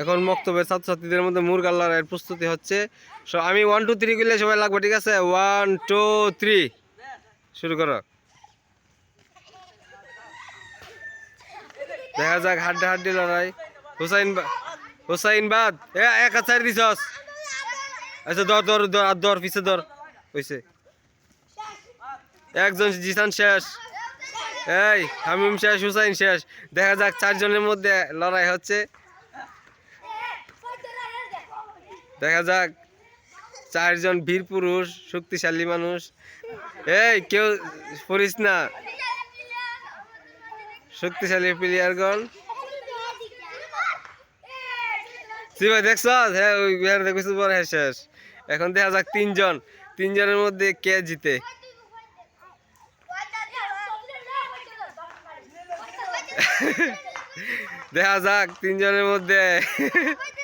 এখন মক্তবের ছাত্রছাত্রীদের মধ্যে মুরগার লড়াইয়ের প্রস্তুতি হচ্ছে। সো আমি ওয়ান টু থ্রি করলে সবাই লাগবে, ঠিক আছে? ওয়ান টু থ্রি শুরু করো। দেখা যাক, হাড্ডা হাড্ডি লড়াই। হুসাইন হুসাইন বাদ। এ, এক চারি দিছস। আচ্ছা দর দর দর আর দর পিছে দর হইছে। একজন জিসান শেষ। এই, হামিম শেষ, হুসাইন শেষ। দেখা যাক, চারজনের মধ্যে লড়াই হচ্ছে। দেখা যাক, চারজন বীর পুরুষ, শক্তিশালী মানুষ। এই, কেউ পড়িস না। শক্তিশালী প্লেয়ারগণ তুই ভাই, দেখছ? হ্যাঁ ওই বিহার দেখছিস বড় হ্যাঁ শেষ। এখন দেখা যাক তিনজন। তিনজনের মধ্যে কে জিতে? দেখা যাক তিনজনের মধ্যে।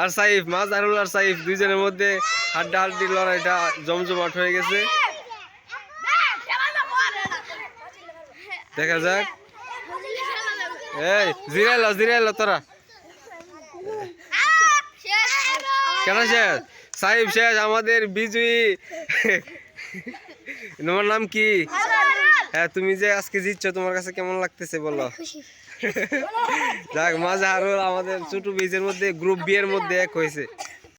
আর সাইফ মাছ হারুল আর সাইফ দুইজনের মধ্যে হাড্ডা হাড্ডি লড়াইটা জমজমাট হয়ে গেছে। দেখা যাক। এই জিরাইল জিরাইল তোরা। কেন শেষ? সাইফ শেষ আমাদের বিজয়ী। তোমার নাম কি? হ্যাঁ তুমি যে আজকে জিতছো তোমার কাছে কেমন লাগতেছে বলো? যাক মাঝে আরও আমাদের ছোট বীজের মধ্যে গ্রুপ বিয়ের মধ্যে এক হয়েছে।